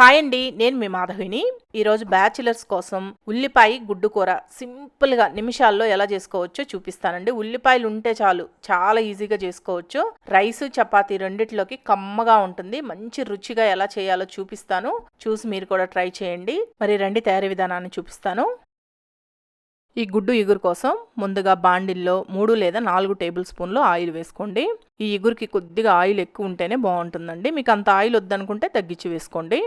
Hi అండి నేను మీ మాధవిని. ఈరోజు బ్యాచిలర్స్ కోసం ఉల్లిపాయ గుడ్డు కూర సింపుల్గా నిమిషాల్లో ఎలా చేసుకోవచ్చో చూపిస్తానండి. ఉల్లిపాయలు ఉంటే చాలు చాలా ఈజీగా చేసుకోవచ్చు. రైస్ చపాతీ రెండిట్లోకి కమ్మగా ఉంటుంది. మంచి రుచిగా ఎలా చేయాలో చూపిస్తాను. చూసి మీరు కూడా ట్రై చేయండి. మరి రండి తయారీ విధానాన్ని చూపిస్తాను. ఈ గుడ్డు ఇగురు కోసం ముందుగా బాండిల్లో మూడు లేదా నాలుగు టేబుల్ స్పూన్లు ఆయిల్ వేసుకోండి. ఈ ఇగురికి కొద్దిగా ఆయిల్ ఎక్కువ ఉంటేనే బాగుంటుందండి. మీకు అంత ఆయిల్ వద్దనుకుంటే తగ్గించి వేసుకోండి.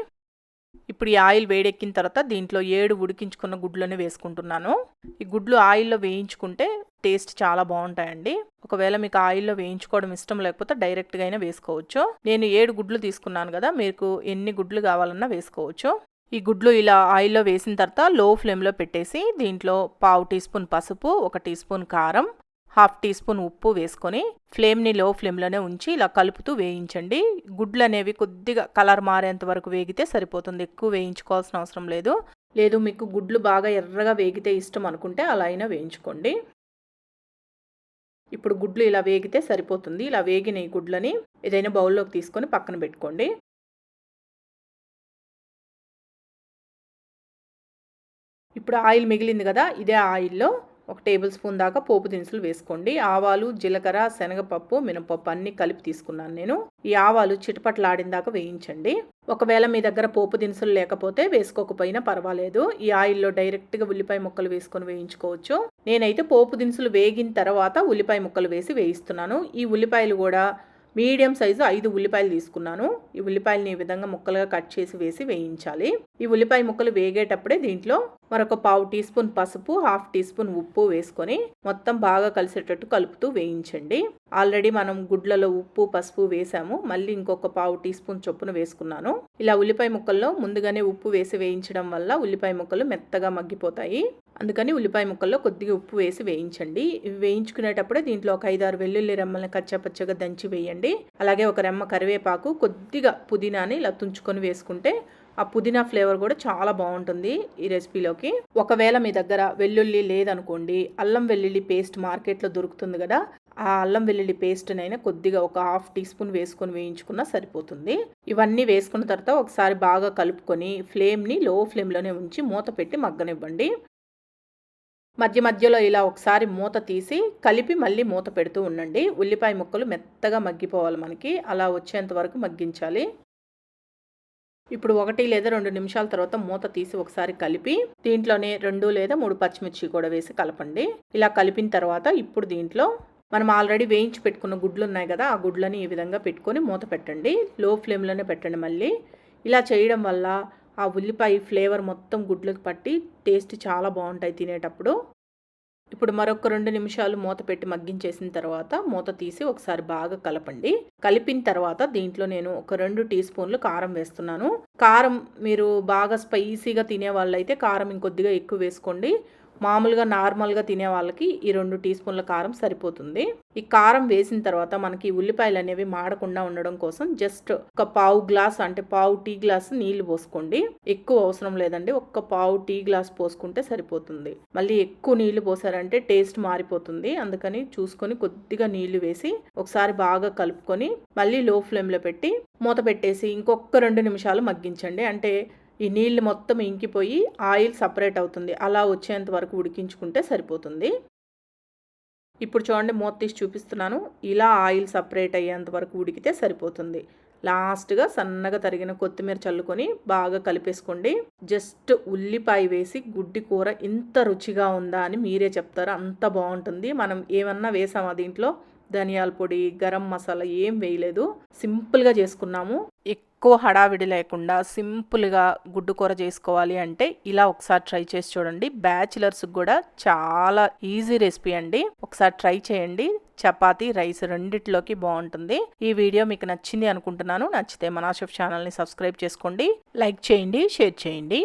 ఇప్పుడు ఈ ఆయిల్ వేడెక్కిన తర్వాత దీంట్లో ఏడు ఉడికించుకున్న గుడ్లని వేసుకుంటున్నాను. ఈ గుడ్లు ఆయిల్లో వేయించుకుంటే టేస్ట్ చాలా బాగుంటాయండి. ఒకవేళ మీకు ఆయిల్లో వేయించుకోవడం ఇష్టం లేకపోతే డైరెక్ట్గా అయినా వేసుకోవచ్చు. నేను ఏడు గుడ్లు తీసుకున్నాను కదా మీకు ఎన్ని గుడ్లు కావాలన్నా వేసుకోవచ్చు. ఈ గుడ్లు ఇలా ఆయిల్లో వేసిన తర్వాత లో ఫ్లేమ్లో పెట్టేసి దీంట్లో పావు టీ స్పూన్ పసుపు ఒక టీ స్పూన్ కారం హాఫ్ టీ స్పూన్ ఉప్పు వేసుకొని ఫ్లేమ్ని లో ఫ్లేమ్లోనే ఉంచి ఇలా కలుపుతూ వేయించండి. గుడ్లు అనేవి కొద్దిగా కలర్ మారేంత వరకు వేగితే సరిపోతుంది. ఎక్కువ వేయించుకోవాల్సిన అవసరం లేదు. లేదు మీకు గుడ్లు బాగా ఎర్రగా వేగితే ఇష్టం అనుకుంటే అలా అయినా వేయించుకోండి. ఇప్పుడు గుడ్లు ఇలా వేగితే సరిపోతుంది. ఇలా వేగిన ఈ గుడ్లని ఏదైనా బౌల్లోకి తీసుకొని పక్కన పెట్టుకోండి. ఇప్పుడు ఆయిల్ మిగిలింది కదా ఇదే ఆయిల్లో ఒక టేబుల్ స్పూన్ దాకా పోపు దినుసులు వేసుకోండి. ఆవాలు జీలకర్ర శనగపప్పు మినపప్పు అన్ని కలిపి తీసుకున్నాను నేను. ఈ ఆవాలు చిటపట్లాడిన దాకా వేయించండి. ఒకవేళ మీ దగ్గర పోపు దినుసులు లేకపోతే వేసుకోకపోయినా పర్వాలేదు. ఈ ఆయిల్లో డైరెక్ట్గా ఉల్లిపాయ ముక్కలు వేసుకొని వేయించుకోవచ్చు. నేనైతే పోపు దినుసులు వేగిన తర్వాత ఉల్లిపాయ ముక్కలు వేసి వేయిస్తున్నాను. ఈ ఉల్లిపాయలు కూడా మీడియం సైజు ఐదు ఉల్లిపాయలు తీసుకున్నాను. ఈ ఉల్లిపాయలని ఈ విధంగా ముక్కలుగా కట్ చేసి వేసి వేయించాలి. ఈ ఉల్లిపాయ ముక్కలు వేగేటప్పుడే దీంట్లో మరొక పావు టీ స్పూన్ పసుపు హాఫ్ టీ స్పూన్ ఉప్పు వేసుకొని మొత్తం బాగా కలిసేటట్టు కలుపుతూ వేయించండి. ఆల్రెడీ మనం గుడ్లలో ఉప్పు పసుపు వేసాము. మళ్ళీ ఇంకొక పావు టీ స్పూన్ చొప్పున వేసుకున్నాను. ఇలా ఉల్లిపాయ ముక్కల్లో ముందుగానే ఉప్పు వేసి వేయించడం వల్ల ఉల్లిపాయ ముక్కలు మెత్తగా మగ్గిపోతాయి. అందుకని ఉల్లిపాయ ముక్కల్లో కొద్దిగా ఉప్పు వేసి వేయించండి. ఇవి వేయించుకునేటప్పుడే దీంట్లో ఒక ఐదారు వెల్లుల్లి రెమ్మల్ని కచ్చపచ్చగా దంచి వేయండి. అలాగే ఒక రెమ్మ కరివేపాకు కొద్దిగా పుదీనాని ఇలా తుంచుకొని వేసుకుంటే ఆ పుదీనా ఫ్లేవర్ కూడా చాలా బాగుంటుంది ఈ రెసిపీలోకి. ఒకవేళ మీ దగ్గర వెల్లుల్లి లేదనుకోండి అల్లం వెల్లుల్లి పేస్ట్ మార్కెట్లో దొరుకుతుంది కదా ఆ అల్లం వెల్లుల్లి పేస్ట్నైనా కొద్దిగా ఒక హాఫ్ టీ స్పూన్ వేసుకొని వేయించుకున్నా సరిపోతుంది. ఇవన్నీ వేసుకున్న తర్వాత ఒకసారి బాగా కలుపుకొని ఫ్లేమ్ని లో ఫ్లేమ్లోనే ఉంచి మూత పెట్టి మగ్గనివ్వండి. మధ్య మధ్యలో ఇలా ఒకసారి మూత తీసి కలిపి మళ్ళీ మూత పెడుతూ ఉండండి. ఉల్లిపాయ ముక్కలు మెత్తగా మగ్గిపోవాలి మనకి. అలా వచ్చేంత వరకు మగ్గించాలి. ఇప్పుడు ఒకటి లేదా రెండు నిమిషాల తర్వాత మూత తీసి ఒకసారి కలిపి దీంట్లోనే రెండు లేదా మూడు పచ్చిమిర్చి కూడా వేసి కలపండి. ఇలా కలిపిన తర్వాత ఇప్పుడు దీంట్లో మనం ఆల్రెడీ వేయించి పెట్టుకున్న గుడ్లు ఉన్నాయి కదా ఆ గుడ్లని ఈ విధంగా పెట్టుకొని మూత పెట్టండి. లో ఫ్లేమ్లోనే పెట్టండి మళ్ళీ. ఇలా చేయడం వల్ల ఆ ఉల్లిపాయ ఫ్లేవర్ మొత్తం గుడ్లకు పట్టి టేస్ట్ చాలా బాగుంటాయి తినేటప్పుడు. ఇప్పుడు మరొక రెండు నిమిషాలు మూత పెట్టి మగ్గించేసిన తర్వాత మూత తీసి ఒకసారి బాగా కలపండి. కలిపిన తర్వాత దీంట్లో నేను ఒక రెండు టీ స్పూన్లు కారం వేస్తున్నాను. కారం మీరు బాగా స్పైసీగా తినే వాళ్ళైతే కారం ఇంకొద్దిగా ఎక్కువ వేసుకోండి. మామూలుగా నార్మల్గా తినే వాళ్ళకి ఈ రెండు టీ స్పూన్ల కారం సరిపోతుంది. ఈ కారం వేసిన తర్వాత మనకి ఉల్లిపాయలు అనేవి మాడకుండా ఉండడం కోసం జస్ట్ ఒక పావు గ్లాస్ అంటే పావు టీ గ్లాస్ నీళ్ళు పోసుకోండి. ఎక్కువ అవసరం లేదండి. ఒక్క పావు టీ గ్లాస్ పోసుకుంటే సరిపోతుంది. మళ్ళీ ఎక్కువ నీళ్ళు పోసారంటే టేస్ట్ మారిపోతుంది. అందుకని చూసుకొని కొద్దిగా నీళ్ళు వేసి ఒకసారి బాగా కలుపుకొని మళ్ళీ లో ఫ్లేమ్లో పెట్టి మూత పెట్టేసి ఇంకొక రెండు నిమిషాలు మగ్గించండి. అంటే ఈ నీళ్ళు మొత్తం ఇంకిపోయి ఆయిల్ సపరేట్ అవుతుంది. అలా వచ్చేంత వరకు ఉడికించుకుంటే సరిపోతుంది. ఇప్పుడు చూడండి మూత తీసి చూపిస్తున్నాను. ఇలా ఆయిల్ సపరేట్ అయ్యేంత వరకు ఉడికితే సరిపోతుంది. లాస్ట్గా సన్నగా తరిగిన కొత్తిమీర చల్లుకొని బాగా కలిపేసుకోండి. జస్ట్ ఉల్లిపాయ వేసి గుడ్డి కూర ఇంత రుచిగా ఉందా అని మీరే చెప్తారు. అంత బాగుంటుంది. మనం ఏమన్నా వేసామా దీంట్లో? ధనియాల పొడి గరం మసాలా ఏం వేయలేదు. సింపుల్గా చేసుకున్నాము. ఎక్కువ హడావిడి లేకుండా సింపుల్గా గుడ్డు కూర చేసుకోవాలి అంటే ఇలా ఒకసారి ట్రై చేసి చూడండి. బ్యాచిలర్స్కి కూడా చాలా ఈజీ రెసిపీ అండి. ఒకసారి ట్రై చేయండి. చపాతీ రైస్ రెండిట్లోకి బాగుంటుంది. ఈ వీడియో మీకు నచ్చింది అనుకుంటున్నాను. నచ్చితే మనాషఫ్ ఛానల్ని సబ్స్క్రైబ్ చేసుకోండి. లైక్ చేయండి షేర్ చేయండి.